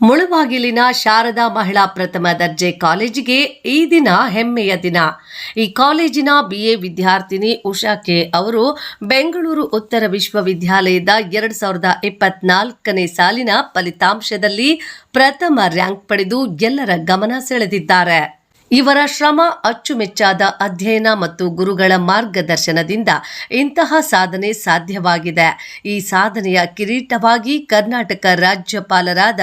ಮುಳುಬಾಗಿಲಿನ ಶಾರದಾ ಮಹಿಳಾ ಪ್ರಥಮ ದರ್ಜೆ ಕಾಲೇಜಿಗೆ ಈ ದಿನ ಹೆಮ್ಮೆಯ ದಿನ. ಈ ಕಾಲೇಜಿನ ಬಿಎ ವಿದ್ಯಾರ್ಥಿನಿ ಉಷಾ ಕೆ ಅವರು ಬೆಂಗಳೂರು ಉತ್ತರ ವಿಶ್ವವಿದ್ಯಾಲಯದ ಎರಡು ಸಾವಿರದ ಇಪ್ಪತ್ನಾಲ್ಕನೇ ಸಾಲಿನ ಫಲಿತಾಂಶದಲ್ಲಿ ಪ್ರಥಮ ರ್ಯಾಂಕ್ ಪಡೆದು ಎಲ್ಲರ ಗಮನ ಸೆಳೆದಿದ್ದಾರೆ. ಇವರ ಶ್ರಮ ಅಚ್ಚುಮೆಚ್ಚಾದ ಅಧ್ಯಯನ ಮತ್ತು ಗುರುಗಳ ಮಾರ್ಗದರ್ಶನದಿಂದ ಇಂತಹ ಸಾಧನೆ ಸಾಧ್ಯವಾಗಿದೆ. ಈ ಸಾಧನೆಯ ಕಿರೀಟವಾಗಿ ಕರ್ನಾಟಕ ರಾಜ್ಯಪಾಲರಾದ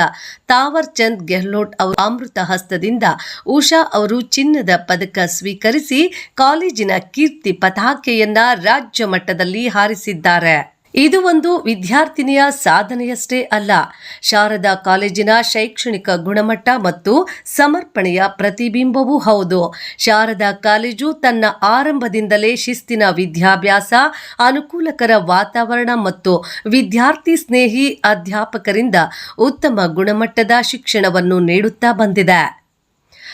ತಾವರ್ ಚಂದ್ ಗೆಹ್ಲೋಟ್ ಅವರ ಅಮೃತ ಹಸ್ತದಿಂದ ಉಷಾ ಅವರು ಚಿನ್ನದ ಪದಕ ಸ್ವೀಕರಿಸಿ ಕಾಲೇಜಿನ ಕೀರ್ತಿ ಪತಾಕೆಯನ್ನ ರಾಜ್ಯ ಮಟ್ಟದಲ್ಲಿ ಹಾರಿಸಿದ್ದಾರೆ. ಇದು ಒಂದು ವಿದ್ಯಾರ್ಥಿನಿಯ ಸಾಧನೆಯಷ್ಟೇ ಅಲ್ಲ. ಶಾರದಾ ಕಾಲೇಜಿನ ಶೈಕ್ಷಣಿಕ ಗುಣಮಟ್ಟ ಮತ್ತು ಸಮರ್ಪಣೆಯ ಪ್ರತಿಬಿಂಬವೂ ಹೌದು. ಶಾರದಾ ಕಾಲೇಜು ತನ್ನ ಆರಂಭದಿಂದಲೇ ಶಿಸ್ತಿನ ವಿದ್ಯಾಭ್ಯಾಸ, ಅನುಕೂಲಕರ ವಾತಾವರಣ ಮತ್ತು ವಿದ್ಯಾರ್ಥಿ ಸ್ನೇಹಿ ಅಧ್ಯಾಪಕರಿಂದ ಉತ್ತಮ ಗುಣಮಟ್ಟದ ಶಿಕ್ಷಣವನ್ನು ನೀಡುತ್ತಾ ಬಂದಿದೆ.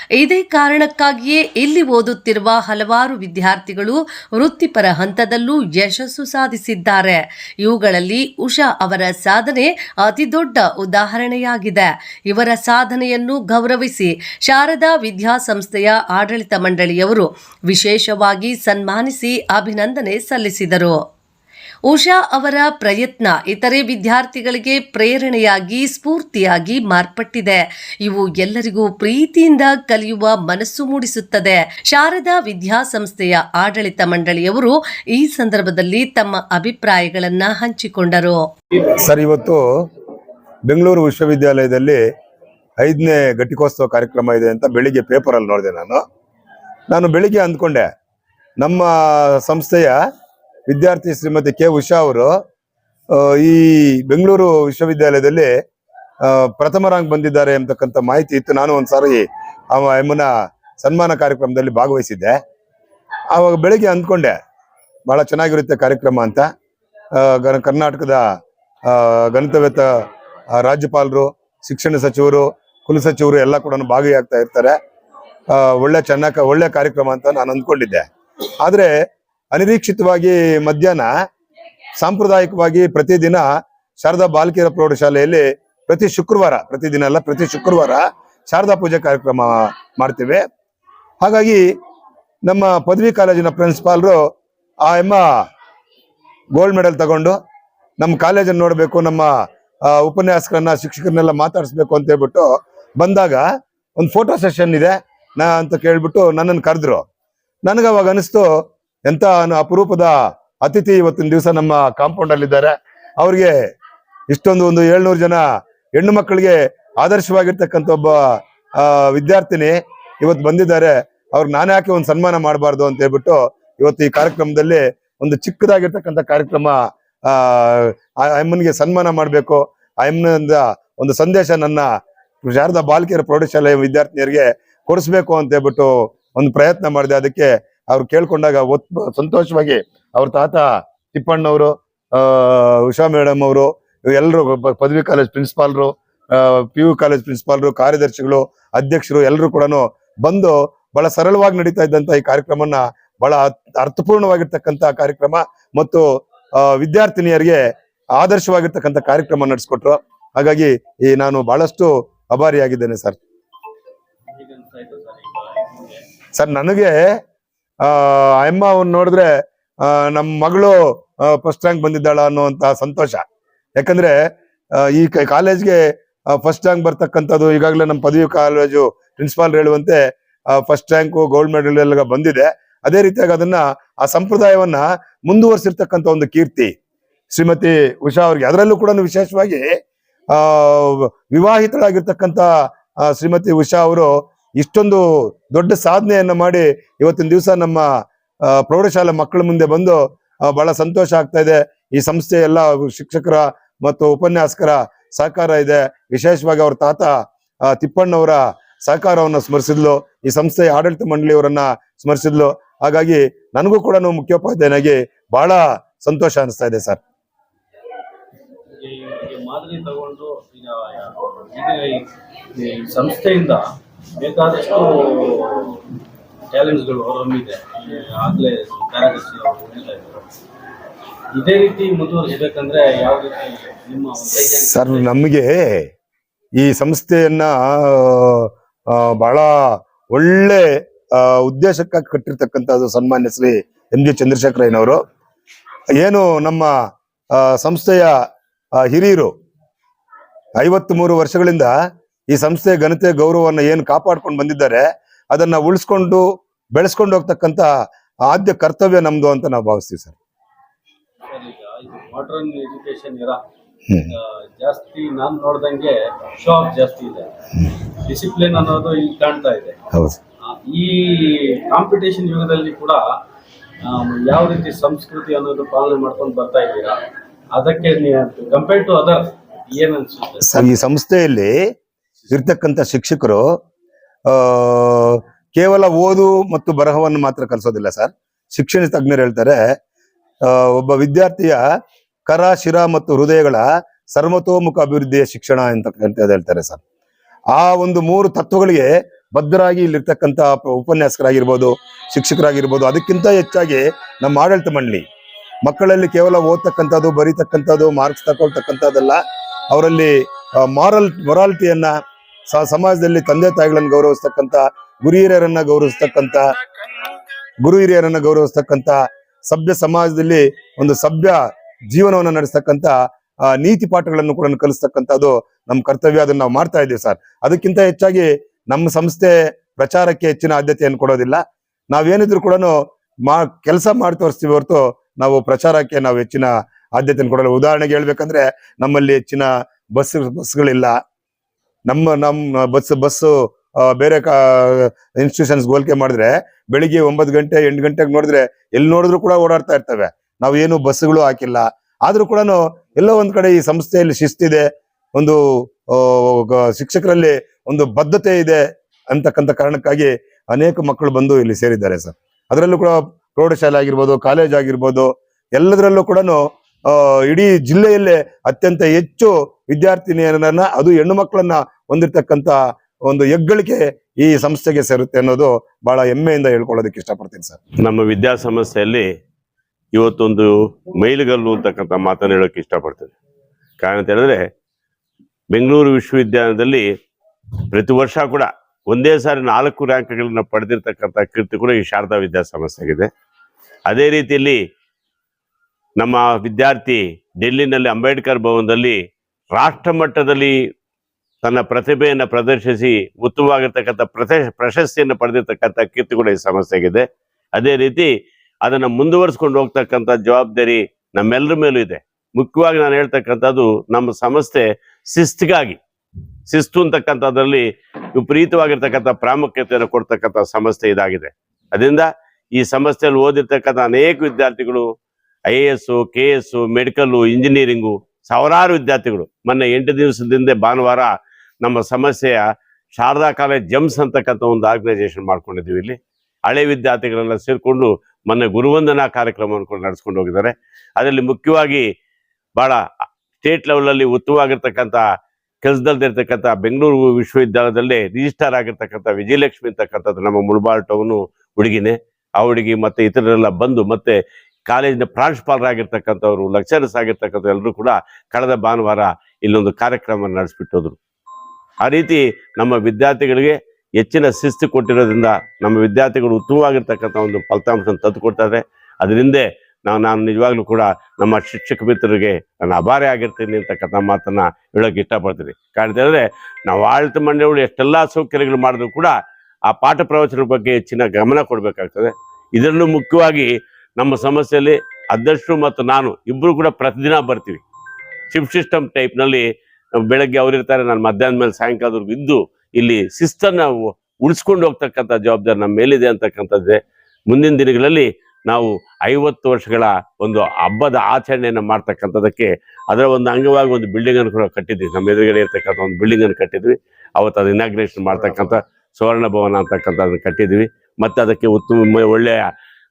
ಇದೇ ಕಾರಣಕ್ಕಾಗಿಯೇ ಇಲ್ಲಿ ಓದುತ್ತಿರುವ ಹಲವಾರು ವಿದ್ಯಾರ್ಥಿಗಳು ವೃತ್ತಿಪರ ಹಂತದಲ್ಲೂ ಯಶಸ್ಸು ಸಾಧಿಸಿದ್ದಾರೆ. ಇವುಗಳಲ್ಲಿ ಉಷಾ ಅವರ ಸಾಧನೆ ಅತಿದೊಡ್ಡ ಉದಾಹರಣೆಯಾಗಿದೆ. ಇವರ ಸಾಧನೆಯನ್ನು ಗೌರವಿಸಿ ಶಾರದಾ ವಿದ್ಯಾಸಂಸ್ಥೆಯ ಆಡಳಿತ ಮಂಡಳಿಯವರು ವಿಶೇಷವಾಗಿ ಸನ್ಮಾನಿಸಿ ಅಭಿನಂದನೆ ಸಲ್ಲಿಸಿದರು. ಉಷಾ ಅವರ ಪ್ರಯತ್ನ ಇತರೆ ವಿದ್ಯಾರ್ಥಿಗಳಿಗೆ ಪ್ರೇರಣೆಯಾಗಿ, ಸ್ಫೂರ್ತಿಯಾಗಿ ಮಾರ್ಪಟ್ಟಿದೆ. ಇವು ಎಲ್ಲರಿಗೂ ಪ್ರೀತಿಯಿಂದ ಕಲಿಯುವ ಮನಸ್ಸು ಮೂಡಿಸುತ್ತದೆ. ಶಾರದಾ ವಿದ್ಯಾಸಂಸ್ಥೆಯ ಆಡಳಿತ ಮಂಡಳಿಯವರು ಈ ಸಂದರ್ಭದಲ್ಲಿ ತಮ್ಮ ಅಭಿಪ್ರಾಯಗಳನ್ನು ಹಂಚಿಕೊಂಡರು. ಸರ್, ಇವತ್ತು ಬೆಂಗಳೂರು ವಿಶ್ವವಿದ್ಯಾಲಯದಲ್ಲಿ ಐದನೇ ಘಟಿಕೋತ್ಸವ ಕಾರ್ಯಕ್ರಮ ಇದೆ ಅಂತ ಬೆಳಿಗ್ಗೆ ಪೇಪರಲ್ಲಿ ನೋಡಿದೆ ನಾನು. ನಾನು ಬೆಳಿಗ್ಗೆ ಅಂದ್ಕೊಂಡೆ, ನಮ್ಮ ಸಂಸ್ಥೆಯ ವಿದ್ಯಾರ್ಥಿ ಶ್ರೀಮತಿ ಕೆ ಉಷಾ ಅವರು ಈ ಬೆಂಗಳೂರು ವಿಶ್ವವಿದ್ಯಾಲಯದಲ್ಲಿ ಪ್ರಥಮ ರ್ಯಾಂಕ್ ಬಂದಿದ್ದಾರೆ ಎಂಬತಕ್ಕಂಥ ಮಾಹಿತಿ ಇತ್ತು. ನಾನು ಒಂದ್ಸಾರಿ ಅವ ಎಮ್ಮನ ಸನ್ಮಾನ ಕಾರ್ಯಕ್ರಮದಲ್ಲಿ ಭಾಗವಹಿಸಿದ್ದೆ. ಆವಾಗ ಬೆಳಿಗ್ಗೆ ಅಂದ್ಕೊಂಡೆ, ಬಹಳ ಚೆನ್ನಾಗಿರುತ್ತೆ ಕಾರ್ಯಕ್ರಮ ಅಂತ. ಕರ್ನಾಟಕದ ಗಣಿತವೇತ ರಾಜ್ಯಪಾಲರು, ಶಿಕ್ಷಣ ಸಚಿವರು ಕುಲಸಚಿವರು ಎಲ್ಲ ಕೂಡ ಭಾಗಿಯಾಗ್ತಾ ಇರ್ತಾರೆ. ಒಳ್ಳೆ ಚೆನ್ನಾಗ, ಒಳ್ಳೆ ಕಾರ್ಯಕ್ರಮ ಅಂತ ನಾನು ಅಂದ್ಕೊಂಡಿದ್ದೆ. ಆದ್ರೆ ಅನಿರೀಕ್ಷಿತವಾಗಿ ಮಧ್ಯಾಹ್ನ ಸಾಂಪ್ರದಾಯಿಕವಾಗಿ ಪ್ರತಿದಿನ ಶಾರದಾ ಬಾಲಕಿಯರ ಪ್ರೌಢಶಾಲೆಯಲ್ಲಿ ಪ್ರತಿ ಶುಕ್ರವಾರ ಪ್ರತಿದಿನ ಅಲ್ಲ, ಪ್ರತಿ ಶುಕ್ರವಾರ ಶಾರದಾ ಪೂಜೆ ಕಾರ್ಯಕ್ರಮ ಮಾಡ್ತೇವೆ. ಹಾಗಾಗಿ ನಮ್ಮ ಪದವಿ ಕಾಲೇಜಿನ ಪ್ರಿನ್ಸಿಪಾಲ್ರು ಆ ಎಮ್ಮ ಗೋಲ್ಡ್ ಮೆಡಲ್ ತಗೊಂಡು ನಮ್ಮ ಕಾಲೇಜನ್ನು ನೋಡಬೇಕು, ನಮ್ಮ ಉಪನ್ಯಾಸಕರನ್ನ, ಶಿಕ್ಷಕರನ್ನೆಲ್ಲ ಮಾತಾಡಿಸ್ಬೇಕು ಅಂತ ಹೇಳ್ಬಿಟ್ಟು ಬಂದಾಗ ಒಂದು ಫೋಟೋ ಸೆಷನ್ ಇದೆ ನಾ ಅಂತ ಕೇಳ್ಬಿಟ್ಟು ನನ್ನನ್ನು ಕರೆದ್ರು. ನನಗೆ ಅವಾಗ ಅನಿಸ್ತು ಎಂತ ಅಪರೂಪದ ಅತಿಥಿ ಇವತ್ತಿನ ದಿವಸ ನಮ್ಮ ಕಾಂಪೌಂಡ್ ಅಲ್ಲಿ ಇದ್ದಾರೆ ಅವ್ರಿಗೆ ಇಷ್ಟೊಂದು ಒಂದು ಏಳ್ನೂರು ಜನ ಹೆಣ್ಣು ಮಕ್ಕಳಿಗೆ ಆದರ್ಶವಾಗಿರ್ತಕ್ಕಂಥ ಒಬ್ಬ ವಿದ್ಯಾರ್ಥಿನಿ ಇವತ್ತು ಬಂದಿದ್ದಾರೆ. ಅವ್ರು ನಾನು ಯಾಕೆ ಒಂದು ಸನ್ಮಾನ ಮಾಡಬಾರ್ದು ಅಂತ ಹೇಳ್ಬಿಟ್ಟು ಇವತ್ತು ಈ ಕಾರ್ಯಕ್ರಮದಲ್ಲಿ ಒಂದು ಚಿಕ್ಕದಾಗಿರ್ತಕ್ಕಂಥ ಕಾರ್ಯಕ್ರಮ ಆ ಅಮ್ಮನಿಗೆ ಸನ್ಮಾನ ಮಾಡಬೇಕು. ಆ ಅಮ್ಮನಿಂದ ಒಂದು ಸಂದೇಶ ನನ್ನ ಶಾರದಾ ಬಾಲಕಿಯರ ಪ್ರೌಢಶಾಲೆಯ ವಿದ್ಯಾರ್ಥಿನಿಯರಿಗೆ ಕೊಡಿಸ್ಬೇಕು ಅಂತ ಹೇಳ್ಬಿಟ್ಟು ಒಂದು ಪ್ರಯತ್ನ ಮಾಡಿದೆ. ಅದಕ್ಕೆ ಅವ್ರು ಕೇಳ್ಕೊಂಡಾಗ ಒತ್, ಸಂತೋಷವಾಗಿ ಅವ್ರ ತಾತ ತಿಪ್ಪಣ್ಣವರು ಉಷಾ ಮೇಡಮ್ ಅವರು ಎಲ್ಲರೂ ಪದವಿ ಕಾಲೇಜ್ ಪ್ರಿನ್ಸಿಪಾಲ್ರು ಪಿ ಯು ಕಾಲೇಜ್ ಪ್ರಿನ್ಸಿಪಾಲ್ರು, ಕಾರ್ಯದರ್ಶಿಗಳು, ಅಧ್ಯಕ್ಷರು ಎಲ್ಲರೂ ಕೂಡ ಬಂದು ಬಹಳ ಸರಳವಾಗಿ ನಡೀತಾ ಇದ್ದಂತ ಈ ಕಾರ್ಯಕ್ರಮನ ಬಹಳ ಅರ್ಥ್- ಅರ್ಥಪೂರ್ಣವಾಗಿರ್ತಕ್ಕಂಥ ಕಾರ್ಯಕ್ರಮ ಮತ್ತು ವಿದ್ಯಾರ್ಥಿನಿಯರಿಗೆ ಆದರ್ಶವಾಗಿರ್ತಕ್ಕಂಥ ಕಾರ್ಯಕ್ರಮ ನಡೆಸ್ಕೊಟ್ರು. ಹಾಗಾಗಿ ಈ ನಾನು ಬಹಳಷ್ಟು ಅಭಾರಿಯಾಗಿದ್ದೇನೆ ಸರ್. ಸರ್, ನನಗೆ ಆ, ಅಮ್ಮ ಅವ್ನ ನೋಡಿದ್ರೆ ನಮ್ಮ ಮಗಳು ಫಸ್ಟ್ ರ್ಯಾಂಕ್ ಬಂದಿದ್ದಾಳ ಅನ್ನುವಂತ ಸಂತೋಷ. ಯಾಕಂದ್ರೆ ಈ ಕಾಲೇಜ್ಗೆ ಫಸ್ಟ್ ರ್ಯಾಂಕ್ ಬರ್ತಕ್ಕಂಥದ್ದು ಈಗಾಗಲೇ ನಮ್ಮ ಪದವಿ ಕಾಲೇಜು ಪ್ರಿನ್ಸಿಪಾಲ್ ಹೇಳುವಂತೆ ಫಸ್ಟ್ ರ್ಯಾಂಕು ಗೋಲ್ಡ್ ಮೆಡಲ್ ಎಲ್ಲ ಬಂದಿದೆ. ಅದೇ ರೀತಿಯಾಗಿ ಅದನ್ನ, ಆ ಸಂಪ್ರದಾಯವನ್ನ ಮುಂದುವರಿಸಿರ್ತಕ್ಕಂಥ ಒಂದು ಕೀರ್ತಿ. ಶ್ರೀಮತಿ ಉಷಾ ಅವ್ರಿಗೆ. ಅದರಲ್ಲೂ ಕೂಡ ವಿಶೇಷವಾಗಿ, ಆ ವಿವಾಹಿತರಾಗಿರ್ತಕ್ಕಂಥ ಶ್ರೀಮತಿ ಉಷಾ ಅವರು ಇಷ್ಟೊಂದು ದೊಡ್ಡ ಸಾಧನೆಯನ್ನು ಮಾಡಿ ಇವತ್ತಿನ ದಿವಸ ನಮ್ಮ ಪ್ರೌಢಶಾಲೆ ಮಕ್ಕಳ ಮುಂದೆ ಬಂದು ಬಹಳ ಸಂತೋಷ ಆಗ್ತಾ ಇದೆ. ಈ ಸಂಸ್ಥೆ ಎಲ್ಲ ಶಿಕ್ಷಕರ ಮತ್ತು ಉಪನ್ಯಾಸಕರ ಸಹಕಾರ ಇದೆ. ವಿಶೇಷವಾಗಿ ಅವ್ರ ತಾತ ತಿಪ್ಪಣ್ಣವರ ಸಹಕಾರವನ್ನು ಸ್ಮರಿಸಿದ್ಲು. ಈ ಸಂಸ್ಥೆಯ ಆಡಳಿತ ಮಂಡಳಿಯವರನ್ನ ಸ್ಮರಿಸಿದ್ಲು. ಹಾಗಾಗಿ ನನಗೂ ಕೂಡ ಮುಖ್ಯೋಪಾಧ್ಯಾಯನಾಗಿ ಬಹಳ ಸಂತೋಷ ಅನಿಸ್ತಾ ಇದೆ ಸರ್. ಮಾದರಿ ತಗೊಂಡು ಸಂಸ್ಥೆಯಿಂದ ಬೇಕಾದಷ್ಟು ಟ್ಯಾಲೆಂಟ್ಸ್ಗಳು ಹೊರಹೊಮ್ಮಿದೆ ಆಗಲೇ ಕಾರ್ಯದರ್ಶಿ ಅವರು ಹೇಳ್ತಾ ಇದ್ರು ಇದೇ ರೀತಿ ಮುಂದುವರಿಸಬೇಕಂದ್ರೆ ಯಾವ ರೀತಿ ನಿಮ್ಮ ಸರ್, ನಮಗೆ ಈ ಸಂಸ್ಥೆಯನ್ನ ಬಹಳ ಒಳ್ಳೆ ಉದ್ದೇಶಕ್ಕಾಗಿ ಕಟ್ಟಿರ್ತಕ್ಕಂಥದ್ದು ಸನ್ಮಾನ್ಯ ಶ್ರೀ ಎಂ ಜಿ ಚಂದ್ರಶೇಖರಯ್ಯನವರು. ಏನು ನಮ್ಮ ಸಂಸ್ಥೆಯ ಹಿರಿಯರು ಐವತ್ತ್ ಮೂರು ವರ್ಷಗಳಿಂದ ಈ ಸಂಸ್ಥೆಯ ಘನತೆ ಗೌರವವನ್ನು ಏನು ಕಾಪಾಡ್ಕೊಂಡು ಬಂದಿದ್ದಾರೆ ಅದನ್ನ ಉಳಿಸ್ಕೊಂಡು ಬೆಳೆಸ್ಕೊಂಡು ಹೋಗ್ತಕ್ಕಂತ ಆದ್ಯ ಕರ್ತವ್ಯ ನಮ್ದು ಅಂತ ನಾವು ಭಾವಿಸ್ತೀವಿ ಸರ್. ಮಾಡರ್ನ್ ಎಜುಕೇಶನ್ ಇರ ಜಾಸ್ತಿ ನಾನು ನೋಡ್ದಂಗೆ ಶಾಪ್ ಜಾಸ್ತಿ ಇದೆ. ಡಿಸಿಪ್ಲಿನ್ ಅನ್ನೋದು ಇಲ್ಲಿ ಕಾಣ್ತಾ ಇದೆ. ಈ ಕಾಂಪಿಟೇಷನ್ ಯುಗದಲ್ಲಿ ಕೂಡ ಯಾವ ರೀತಿ ಸಂಸ್ಕೃತಿ ಅನ್ನೋದು ಪಾಲನೆ ಮಾಡ್ಕೊಂಡು ಬರ್ತಾ ಇದ್ದೀರಾ? ಅದಕ್ಕೆ ಕಂಪೇರ್ ಟು ಅದರ್ ಏನ್ ಅನ್ಸುತ್ತೆ? ಈ ಸಂಸ್ಥೆಯಲ್ಲಿ ಇರ್ತಕ್ಕಂಥ ಶಿಕ್ಷಕರು ಕೇವಲ ಓದು ಮತ್ತು ಬರಹವನ್ನು ಮಾತ್ರ ಕಲಿಸೋದಿಲ್ಲ ಸರ್. ಶಿಕ್ಷಣ ತಜ್ಞರು ಹೇಳ್ತಾರೆ ಒಬ್ಬ ವಿದ್ಯಾರ್ಥಿಯ ಕರ, ಶಿರ ಮತ್ತು ಹೃದಯಗಳ ಸರ್ವತೋಮುಖ ಅಭಿವೃದ್ಧಿಯ ಶಿಕ್ಷಣ ಅಂತ ಹೇಳ್ತಾರೆ ಸರ್. ಆ ಒಂದು ಮೂರು ತತ್ವಗಳಿಗೆ ಬದ್ಧರಾಗಿ ಇಲ್ಲಿರ್ತಕ್ಕಂಥ ಉಪನ್ಯಾಸಕರಾಗಿರ್ಬೋದು, ಶಿಕ್ಷಕರಾಗಿರ್ಬೋದು, ಅದಕ್ಕಿಂತ ಹೆಚ್ಚಾಗಿ ನಮ್ಮ ಆಡಳಿತ ಮಂಡಳಿ, ಮಕ್ಕಳಲ್ಲಿ ಕೇವಲ ಓದ್ತಕ್ಕಂಥದ್ದು, ಬರೀತಕ್ಕಂಥದ್ದು ಮಾರ್ಕ್ಸ್ ತಗೊಳ್ತಕ್ಕಂಥದ್ದಲ್ಲ, ಅವರಲ್ಲಿ ಮಾರಲ್ ಮೊರಾಲಿಟಿಯನ್ನ ಸಮಾಜದಲ್ಲಿ ತಂದೆ ತಾಯಿಗಳನ್ನು ಗೌರವಿಸ್ತಕ್ಕಂತ ಗುರು ಹಿರಿಯರನ್ನ ಗೌರವಿಸ್ತಕ್ಕಂತ ಗುರು ಹಿರಿಯರನ್ನ ಗೌರವಿಸ್ತಕ್ಕಂತ ಸಭ್ಯ ಸಮಾಜದಲ್ಲಿ ಒಂದು ಸಭ್ಯ ಜೀವನವನ್ನು ಆ, ನೀತಿ ಪಾಠಗಳನ್ನು ಕೂಡ ಕಲಿಸ್ತಕ್ಕಂಥದ್ದು ನಮ್ಮ ಕರ್ತವ್ಯ. ಅದನ್ನ ನಾವು ಮಾಡ್ತಾ ಇದ್ದೀವಿ ಸರ್. ಅದಕ್ಕಿಂತ ಹೆಚ್ಚಾಗಿ ನಮ್ಮ ಸಂಸ್ಥೆ ಪ್ರಚಾರಕ್ಕೆ ಹೆಚ್ಚಿನ ಆದ್ಯತೆಯನ್ನು ಕೊಡೋದಿಲ್ಲ. ನಾವೇನಿದ್ರು ಕೂಡ ಮಾ ಕೆಲಸ ಮಾಡಿ ತೋರಿಸ್ತೀವಿ ಹೊರತು ನಾವು ಪ್ರಚಾರಕ್ಕೆ ನಾವು ಹೆಚ್ಚಿನ ಆದ್ಯತೆಯನ್ನು ಕೊಡಲ್ಲ. ಉದಾಹರಣೆಗೆ ಹೇಳ್ಬೇಕಂದ್ರೆ ನಮ್ಮಲ್ಲಿ ಹೆಚ್ಚಿನ ಬಸ್ ಬಸ್ಗಳಿಲ್ಲ. ನಮ್ಮ ನಮ್ಮ ಬಸ್, ಬಸ್ಸು ಬೇರೆ ಇನ್ಸ್ಟಿಟ್ಯೂಷನ್ಸ್ ಹೋಲಿಕೆ ಮಾಡಿದ್ರೆ ಬೆಳಿಗ್ಗೆ ಒಂಬತ್ತು ಗಂಟೆ, ಎಂಟು ಗಂಟೆಗೆ ನೋಡಿದ್ರೆ ಎಲ್ಲಿ ನೋಡಿದ್ರು ಕೂಡ ಓಡಾಡ್ತಾ ಇರ್ತವೆ. ನಾವು ಏನು ಬಸ್ಗಳು ಹಾಕಿಲ್ಲ. ಆದ್ರೂ ಕೂಡ ಎಲ್ಲೋ ಒಂದ್ ಕಡೆ ಈ ಸಂಸ್ಥೆಯಲ್ಲಿ ಶಿಸ್ತಿದೆ ಒಂದು ಶಿಕ್ಷಕರಲ್ಲಿ ಒಂದು ಬದ್ಧತೆ ಇದೆ ಅಂತಕ್ಕಂಥ ಕಾರಣಕ್ಕಾಗಿ ಅನೇಕ ಮಕ್ಕಳು ಬಂದು ಇಲ್ಲಿ ಸೇರಿದ್ದಾರೆ ಸರ್. ಅದರಲ್ಲೂ ಕೂಡ ಪ್ರೌಢಶಾಲೆ ಆಗಿರ್ಬೋದು, ಕಾಲೇಜ್ ಆಗಿರ್ಬೋದು, ಎಲ್ಲದರಲ್ಲೂ ಕೂಡ ಇಡೀ ಜಿಲ್ಲೆಯಲ್ಲೇ ಅತ್ಯಂತ ಹೆಚ್ಚು ವಿದ್ಯಾರ್ಥಿನಿಯರನ್ನ, ಅದು ಹೆಣ್ಣು ಮಕ್ಕಳನ್ನ ಹೊಂದಿರತಕ್ಕಂತ ಒಂದು ಹೆಗ್ಗಳಿಕೆ ಈ ಸಂಸ್ಥೆಗೆ ಸೇರುತ್ತೆ ಅನ್ನೋದು ಬಹಳ ಹೆಮ್ಮೆಯಿಂದ ಹೇಳ್ಕೊಳ್ಳೋದಕ್ಕೆ ಇಷ್ಟಪಡ್ತೀನಿ ಸರ್. ನಮ್ಮ ವಿದ್ಯಾಸಂಸ್ಥೆಯಲ್ಲಿ ಇವತ್ತೊಂದು ಮೈಲುಗಲ್ಲು ಅಂತಕ್ಕಂಥ ಮಾತನ್ನು ಹೇಳೋಕೆ ಇಷ್ಟಪಡ್ತೇನೆ. ಕಾರಣ ಅಂತ ಹೇಳಿದ್ರೆ, ಬೆಂಗಳೂರು ವಿಶ್ವವಿದ್ಯಾಲಯದಲ್ಲಿ ಪ್ರತಿ ವರ್ಷ ಕೂಡ ಒಂದೇ ಸಾರಿ ನಾಲ್ಕು ರ್ಯಾಂಕ್ಗಳನ್ನ ಪಡೆದಿರ್ತಕ್ಕಂಥ ಕೀರ್ತಿ ಕೂಡ ಈ ಶಾರದಾ ವಿದ್ಯಾಸಂಸ್ಥೆಗಿದೆ ಅದೇ ರೀತಿಯಲ್ಲಿ ನಮ್ಮ ವಿದ್ಯಾರ್ಥಿ ಡೆಲ್ಲಿನಲ್ಲಿ ಅಂಬೇಡ್ಕರ್ ಭವನದಲ್ಲಿ ರಾಷ್ಟ್ರ ಮಟ್ಟದಲ್ಲಿ ತನ್ನ ಪ್ರತಿಭೆಯನ್ನು ಪ್ರದರ್ಶಿಸಿ ಉತ್ತಮವಾಗಿರ್ತಕ್ಕಂಥ ಪ್ರಶ ಪ್ರಶಸ್ತಿಯನ್ನು ಪಡೆದಿರ್ತಕ್ಕಂಥ ಕೀರ್ತಿ ಕೂಡ ಈ ಸಮಸ್ಯೆಗಿದೆ ಅದೇ ರೀತಿ ಅದನ್ನು ಮುಂದುವರಿಸ್ಕೊಂಡು ಹೋಗ್ತಕ್ಕಂಥ ಜವಾಬ್ದಾರಿ ನಮ್ಮೆಲ್ಲರ ಮೇಲೂ ಇದೆ. ಮುಖ್ಯವಾಗಿ ನಾನು ಹೇಳ್ತಕ್ಕಂಥದ್ದು ನಮ್ಮ ಸಂಸ್ಥೆ ಶಿಸ್ತಿಗಾಗಿ, ಶಿಸ್ತು ಅಂತಕ್ಕಂಥದ್ರಲ್ಲಿ ವಿಪರೀತವಾಗಿರ್ತಕ್ಕಂಥ ಪ್ರಾಮುಖ್ಯತೆಯನ್ನು ಕೊಡ್ತಕ್ಕಂಥ ಸಂಸ್ಥೆ ಇದಾಗಿದೆ. ಅದರಿಂದ ಈ ಸಂಸ್ಥೆಯಲ್ಲಿ ಓದಿರ್ತಕ್ಕಂಥ ಅನೇಕ ವಿದ್ಯಾರ್ಥಿಗಳು I A S K S medical engineering ಸಾವಿರಾರು ವಿದ್ಯಾರ್ಥಿಗಳು. ಮೊನ್ನೆ ಎಂಟು ದಿವಸದಿಂದ ಭಾನುವಾರ ನಮ್ಮ ಸಮಸ್ಯೆಯ ಶಾರದಾ ಕಾಲೇಜ್ ಜಮ್ಸ್ ಅಂತಕ್ಕಂಥ ಒಂದು ಆರ್ಗನೈಸೇಷನ್ ಮಾಡ್ಕೊಂಡಿದ್ದೀವಿ ಇಲ್ಲಿ. ಹಳೆ ವಿದ್ಯಾರ್ಥಿಗಳೆಲ್ಲ ಸೇರಿಕೊಂಡು ಮೊನ್ನೆ ಗುರುವಂದನಾ ಕಾರ್ಯಕ್ರಮವನ್ನು ಕೂಡ ನಡೆಸ್ಕೊಂಡು ಹೋಗಿದ್ದಾರೆ. ಅದರಲ್ಲಿ ಮುಖ್ಯವಾಗಿ ಬಹಳ ಸ್ಟೇಟ್ ಲೆವೆಲಲ್ಲಿ ಉತ್ತಮವಾಗಿರ್ತಕ್ಕಂಥ ಕೆಲಸದಲ್ಲಿರ್ತಕ್ಕಂಥ ಬೆಂಗಳೂರು ವಿಶ್ವವಿದ್ಯಾಲಯದಲ್ಲಿ ರಿಜಿಸ್ಟರ್ ಆಗಿರ್ತಕ್ಕಂಥ ವಿಜಯಲಕ್ಷ್ಮಿ ಅಂತಕ್ಕಂಥದ್ದು ನಮ್ಮ ಮುಳಬಾಳ್ ಟೌನು ಹುಡುಗಿನೇ. ಆ ಹುಡುಗಿ ಮತ್ತೆ ಇತರರೆಲ್ಲ ಬಂದು ಮತ್ತೆ ಕಾಲೇಜಿನ ಪ್ರಾಂಶುಪಾಲರಾಗಿರ್ತಕ್ಕಂಥವ್ರು ಲೆಕ್ಚರರ್ಸ್ ಆಗಿರ್ತಕ್ಕಂಥ ಎಲ್ಲರೂ ಕೂಡ ಕಳೆದ ಭಾನುವಾರ ಇಲ್ಲೊಂದು ಕಾರ್ಯಕ್ರಮ ನಡೆಸ್ಬಿಟ್ಟೋದ್ರು. ಆ ರೀತಿ ನಮ್ಮ ವಿದ್ಯಾರ್ಥಿಗಳಿಗೆ ಹೆಚ್ಚಿನ ಶಿಸ್ತು ಕೊಟ್ಟಿರೋದ್ರಿಂದ ನಮ್ಮ ವಿದ್ಯಾರ್ಥಿಗಳು ಉತ್ತಮವಾಗಿರ್ತಕ್ಕಂಥ ಒಂದು ಫಲಿತಾಂಶ ತಂದು ಕೊಡ್ತಾರೆ ಅದರಿಂದ ನಾವು ನಾನು ನಿಜವಾಗ್ಲೂ ಕೂಡ ನಮ್ಮ ಶಿಕ್ಷಕ ಮಿತ್ರರಿಗೆ ನಾನು ಅಭಾರಿ ಆಗಿರ್ತೀನಿ ಅಂತಕ್ಕಂಥ ಮಾತನ್ನ ಹೇಳೋಕೆ ಇಷ್ಟಪಡ್ತೀನಿ. ಕಾರಣ ಹೇಳಿದ್ರೆ ನಾವು ಆಡಳಿತ ಮಂಡಳಿಗಳು ಎಷ್ಟೆಲ್ಲ ಸೌಕರ್ಯಗಳು ಮಾಡಿದ್ರು ಕೂಡ ಆ ಪಾಠ ಪ್ರವಚನದ ಬಗ್ಗೆ ಹೆಚ್ಚಿನ ಗಮನ ಕೊಡಬೇಕಾಗ್ತದೆ. ಇದರಲ್ಲೂ ಮುಖ್ಯವಾಗಿ ನಮ್ಮ ಸಮಸ್ಯೆಯಲ್ಲಿ ಅಧ್ಯಕ್ಷರು ಮತ್ತು ನಾನು ಇಬ್ಬರು ಕೂಡ ಪ್ರತಿದಿನ ಬರ್ತೀವಿ. ಶಿಫ್ಟ್ ಸಿಸ್ಟಮ್ ಟೈಪ್ನಲ್ಲಿ ಬೆಳಗ್ಗೆ ಅವರಿರ್ತಾರೆ ನಾನು ಮಧ್ಯಾಹ್ನ ಮೇಲೆ ಸಾಯಂಕಾಲದವರೆಗೂ ಇದ್ದು ಇಲ್ಲಿ ಶಿಸ್ತನ್ನು ಉಳಿಸ್ಕೊಂಡು ಹೋಗ್ತಕ್ಕಂಥ ಜವಾಬ್ದಾರಿ ನಮ್ಮ ಮೇಲಿದೆ ಅಂತಕ್ಕಂಥದ್ದೇ. ಮುಂದಿನ ದಿನಗಳಲ್ಲಿ ನಾವು ಐವತ್ತು ವರ್ಷಗಳ ಒಂದು ಹಬ್ಬದ ಆಚರಣೆಯನ್ನು ಮಾಡ್ತಕ್ಕಂಥದ್ದಕ್ಕೆ ಅದರ ಒಂದು ಅಂಗವಾಗಿ ಒಂದು ಬಿಲ್ಡಿಂಗ್ ಅನ್ನು ಕೂಡ ಕಟ್ಟಿದ್ವಿ ನಮ್ಮ ಎದುರುಗಡೆ ಇರ್ತಕ್ಕಂಥ ಒಂದು ಬಿಲ್ಡಿಂಗ್ ಅನ್ನು ಕಟ್ಟಿದ್ವಿ ಅವತ್ತು ಅದು ಇನಾಗ್ರೇಷನ್ ಮಾಡ್ತಕ್ಕಂಥ ಸುವರ್ಣ ಭವನ ಅಂತಕ್ಕಂಥದ್ದನ್ನು ಕಟ್ಟಿದ್ವಿ ಮತ್ತೆ ಅದಕ್ಕೆ ಉತ್ತಮ, ಒಳ್ಳೆಯ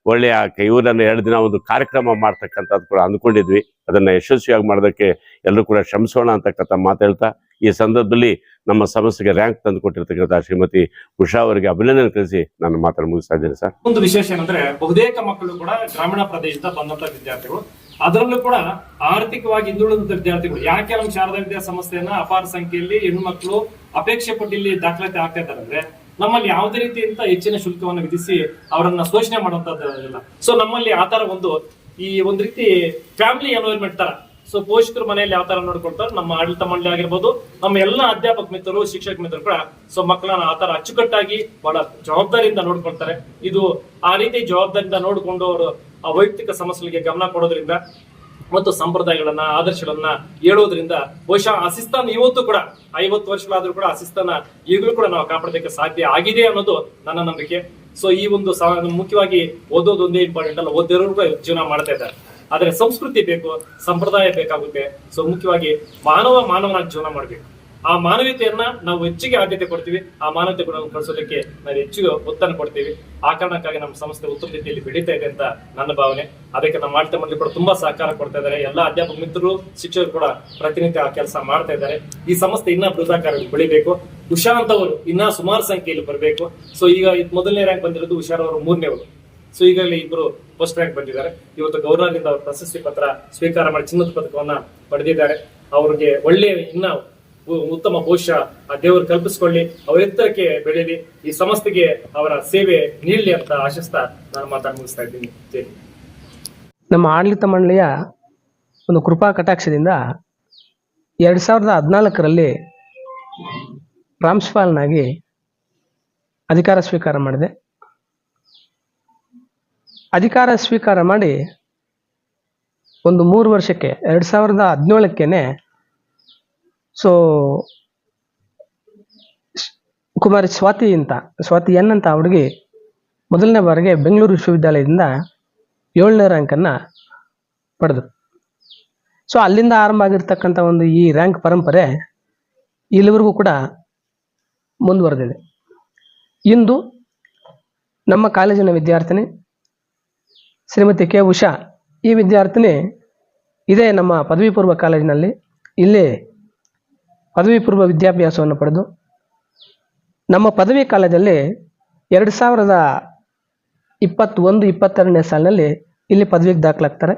ಒಳ್ಳೆಯ ಇವರನ್ನ ಎರಡು ದಿನ ಒಂದು ಕಾರ್ಯಕ್ರಮ ಮಾಡ್ತಕ್ಕಂಥದ್ದು ಕೂಡ ಅಂದ್ಕೊಂಡಿದ್ವಿ. ಅದನ್ನ ಯಶಸ್ವಿಯಾಗಿ ಮಾಡೋದಕ್ಕೆ ಎಲ್ಲರೂ ಕೂಡ ಶ್ರಮಿಸೋಣ ಅಂತಕ್ಕಂಥ ಮಾತಾಡ್ತಾ ಈ ಸಂದರ್ಭದಲ್ಲಿ ನಮ್ಮ ಸಮಸ್ಯೆಗೆ ರ್ಯಾಂಕ್ ತಂದು ಕೊಟ್ಟಿರ್ತಕ್ಕಂಥ ಶ್ರೀಮತಿ ಉಷಾ ಅವರಿಗೆ ಅಭಿನಂದನೆ ತಿಳಿಸಿ ನಾನು ಮಾತಾಡ ಮುಗಿಸ್ತಾ ಇದ್ದೇನೆ ಸರ್. ಒಂದು ವಿಶೇಷ ಏನಂದ್ರೆ, ಬಹುತೇಕ ಮಕ್ಕಳು ಕೂಡ ಗ್ರಾಮೀಣ ಪ್ರದೇಶದ ಬಂದಂತ ವಿದ್ಯಾರ್ಥಿಗಳು. ಅದರಲ್ಲೂ ಕೂಡ ಆರ್ಥಿಕವಾಗಿ ಹಿಂದುಳಿದ ವಿದ್ಯಾರ್ಥಿಗಳು, ಯಾಕೆ ನಮ್ಮ ಶಾರದಾ ವಿದ್ಯಾ ಸಂಸ್ಥೆಯನ್ನ ಅಪಾರ ಸಂಖ್ಯೆಯಲ್ಲಿ ಹೆಣ್ಣು ಮಕ್ಕಳು ಅಪೇಕ್ಷೆ ಪಟ್ಟು ಇಲ್ಲಿ ದಾಖಲಾತಿ ಆಗ್ತಾ ಇದ್ದಾರೆ ಅಂದ್ರೆ ನಮ್ಮಲ್ಲಿ ಯಾವುದೇ ರೀತಿಯಿಂದ ಹೆಚ್ಚಿನ ಶುಲ್ಕವನ್ನು ವಿಧಿಸಿ ಅವರನ್ನ ಶೋಷಣೆ ಮಾಡುವಂತದ್ದಿಲ್ಲ ಸೊ ನಮ್ಮಲ್ಲಿ ಆ ತರ ಒಂದು ಈ ಒಂದು ರೀತಿ ಫ್ಯಾಮಿಲಿ ಎನ್ವೈರ್ಮೆಂಟ್ ತರ. ಸೊ ಪೋಷಕರು ಮನೆಯಲ್ಲಿ ಯಾವ ತರ ನೋಡ್ಕೊಳ್ತಾರೆ. ನಮ್ಮ ಆಡಳಿತ ಮಂಡಳಿ ಆಗಿರ್ಬೋದು, ನಮ್ಮ ಎಲ್ಲ ಅಧ್ಯಾಪಕ ಮಿತ್ರರು, ಶಿಕ್ಷಕ ಮಿತ್ರರು ಕೂಡ ಸೊ, ಮಕ್ಕಳನ್ನ ಆ ತರ ಅಚ್ಚುಕಟ್ಟಾಗಿ ಬಹಳ ಜವಾಬ್ದಾರಿಯಿಂದ ನೋಡ್ಕೊಳ್ತಾರೆ. ಇದು ಆ ರೀತಿ ಜವಾಬ್ದಾರಿಯಿಂದ ನೋಡಿಕೊಂಡು ಅವರು ವೈಯಕ್ತಿಕ ಸಮಸ್ಯೆಗಳಿಗೆ ಗಮನ ಕೊಡೋದ್ರಿಂದ ಮತ್ತು ಸಂಪ್ರದಾಯಗಳನ್ನ, ಆದರ್ಶಗಳನ್ನ ಹೇಳೋದ್ರಿಂದ ಬಹುಶಃ ಅಸಿಸ್ತಾನ್ ಇವತ್ತು ಕೂಡ, ಐವತ್ತು ವರ್ಷಗಳಾದ್ರೂ ಕೂಡ ಅಸಿಸ್ತಾನ ಈಗಲೂ ಕೂಡ ನಾವು ಕಾಪಾಡೋದಕ್ಕೆ ಸಾಧ್ಯ ಆಗಿದೆ ಅನ್ನೋದು ನನ್ನ ನಂಬಿಕೆ. ಸೊ ಈ ಒಂದು ಮುಖ್ಯವಾಗಿ ಓದೋದು ಒಂದೇ ಇಂಪಾರ್ಟೆಂಟ್ ಅಲ್ಲ ಓದಿರೋರು ಕೂಡ ಜೀವನ ಮಾಡ್ತಾ ಇದ್ದಾರೆ. ಆದ್ರೆ ಸಂಸ್ಕೃತಿ ಬೇಕು, ಸಂಪ್ರದಾಯ ಬೇಕಾಗುತ್ತೆ. ಸೊ ಮುಖ್ಯವಾಗಿ ಮಾನವ ಮಾನವನಾಗಿ ಜೀವನ ಮಾಡಬೇಕು. ಆ ಮಾನವೀಯತೆಯನ್ನ ನಾವು ಹೆಚ್ಚಿಗೆ ಆದ್ಯತೆ ಕೊಡ್ತೀವಿ, ಆ ಮಾನವತೆ ಗುಣವನ್ನು ಕಳಿಸೋದಕ್ಕೆ ನಾವು ಹೆಚ್ಚು ಒತ್ತನ್ನು ಕೊಡ್ತೀವಿ. ಆ ಕಾರಣಕ್ಕಾಗಿ ನಮ್ಮ ಸಂಸ್ಥೆ ಉತ್ತಮ ರೀತಿಯಲ್ಲಿ ಬೆಳೀತಾ ಇದೆ ಅಂತ ನನ್ನ ಭಾವನೆ. ಅದಕ್ಕೆ ನಮ್ಮ ಆಡಳಿತ ಮಂಡಳಿ ಕೂಡ ತುಂಬಾ ಸಹಕಾರ ಕೊಡ್ತಾ ಇದ್ದಾರೆ. ಎಲ್ಲ ಅಧ್ಯಾಪಕ ಮಿತ್ರರು, ಶಿಕ್ಷಕರು ಕೂಡ ಪ್ರತಿನಿತ್ಯ ಆ ಕೆಲಸ ಮಾಡ್ತಾ ಇದ್ದಾರೆ. ಈ ಸಂಸ್ಥೆ ಇನ್ನ ಬೃಹದಾಕಾರ ಬೆಳಿಬೇಕು. ಉಷಾ ಅಂತವರು ಇನ್ನ ಸುಮಾರು ಸಂಖ್ಯೆಯಲ್ಲಿ ಬರಬೇಕು. ಸೊ ಈಗ ಮೊದಲನೇ ರ್ಯಾಂಕ್ ಬಂದಿರೋದು ಹುಷಾರ್ ಅವರು ಮೂರನೇವರು ಸೊ ಈಗಾಗಲೇ ಇಬ್ಬರು ಫಸ್ಟ್ ರ್ಯಾಂಕ್ ಬಂದಿದ್ದಾರೆ. ಇವತ್ತು ಗೌರವದಿಂದ ಅವರು ಪ್ರಶಸ್ತಿ ಪತ್ರ ಸ್ವೀಕಾರ ಮಾಡಿ ಚಿನ್ನದ ಪದಕವನ್ನ ಪಡೆದಿದ್ದಾರೆ. ಅವರಿಗೆ ಒಳ್ಳೆಯ, ಇನ್ನ ಉತ್ತಮ ಭವಿಷ್ಯ ಆ ದೇವರು ಕಲ್ಪಿಸಿಕೊಳ್ಳಿ, ಅವರ ಎತ್ತರಕ್ಕೆ ಬೆಳೀಲಿ, ಈ ಸಂಸ್ಥೆಗೆ ಅವರ ಸೇವೆ ನೀಡಲಿ ಅಂತ ಆಶಿಸ್ತಾ ನಾನು ಮಾತಾಡಿ ಮುಗಿಸ್ತಾ ಇದ್ದೀನಿ. ನಮ್ಮ ಆಡಳಿತ ಮಂಡಳಿಯ ಒಂದು ಕೃಪಾ ಕಟಾಕ್ಷದಿಂದ ಎರಡು ಸಾವಿರದ ಹದಿನಾಲ್ಕರಲ್ಲಿ ಪ್ರಾಂಶುಪಾಲನಾಗಿ ಅಧಿಕಾರ ಸ್ವೀಕಾರ ಮಾಡಿದೆ. ಅಧಿಕಾರ ಸ್ವೀಕಾರ ಮಾಡಿ ಒಂದು ಮೂರು ವರ್ಷಕ್ಕೆ, ಎರಡು ಸಾವಿರದ ಹದಿನೇಳಕ್ಕೇನೆ ಸೊ ಕುಮಾರಿ ಸ್ವಾತಿ ಅಂತ, ಸ್ವಾತಿ ಎನ್ ಅಂತ ಹುಡುಗಿ ಮೊದಲನೇ ಬಾರಿಗೆ ಬೆಂಗಳೂರು ವಿಶ್ವವಿದ್ಯಾಲಯದಿಂದ ಏಳನೇ ರ್ಯಾಂಕನ್ನು ಪಡೆದರು. ಸೊ ಅಲ್ಲಿಂದ ಆರಂಭ ಆಗಿರ್ತಕ್ಕಂಥ ಒಂದು ಈ ರ್ಯಾಂಕ್ ಪರಂಪರೆ ಇಲ್ಲಿವರೆಗೂ ಕೂಡ ಮುಂದುವರೆದಿದೆ. ಇಂದು ನಮ್ಮ ಕಾಲೇಜಿನ ವಿದ್ಯಾರ್ಥಿನಿ ಶ್ರೀಮತಿ ಕೆ ಉಷಾ, ಈ ವಿದ್ಯಾರ್ಥಿನಿ ಇದೇ ನಮ್ಮ ಪದವಿ ಪೂರ್ವ ಕಾಲೇಜಿನಲ್ಲಿ ಇಲ್ಲಿ ಪದವಿ ಪೂರ್ವ ವಿದ್ಯಾಭ್ಯಾಸವನ್ನು ಪಡೆದು ನಮ್ಮ ಪದವಿ ಕಾಲದಲ್ಲಿ ಎರಡು ಸಾವಿರದ ಇಪ್ಪತ್ತೊಂದು, ಇಪ್ಪತ್ತೆರಡನೇ ಸಾಲಿನಲ್ಲಿ ಇಲ್ಲಿ ಪದವಿಗೆ ದಾಖಲಾಗ್ತಾರೆ.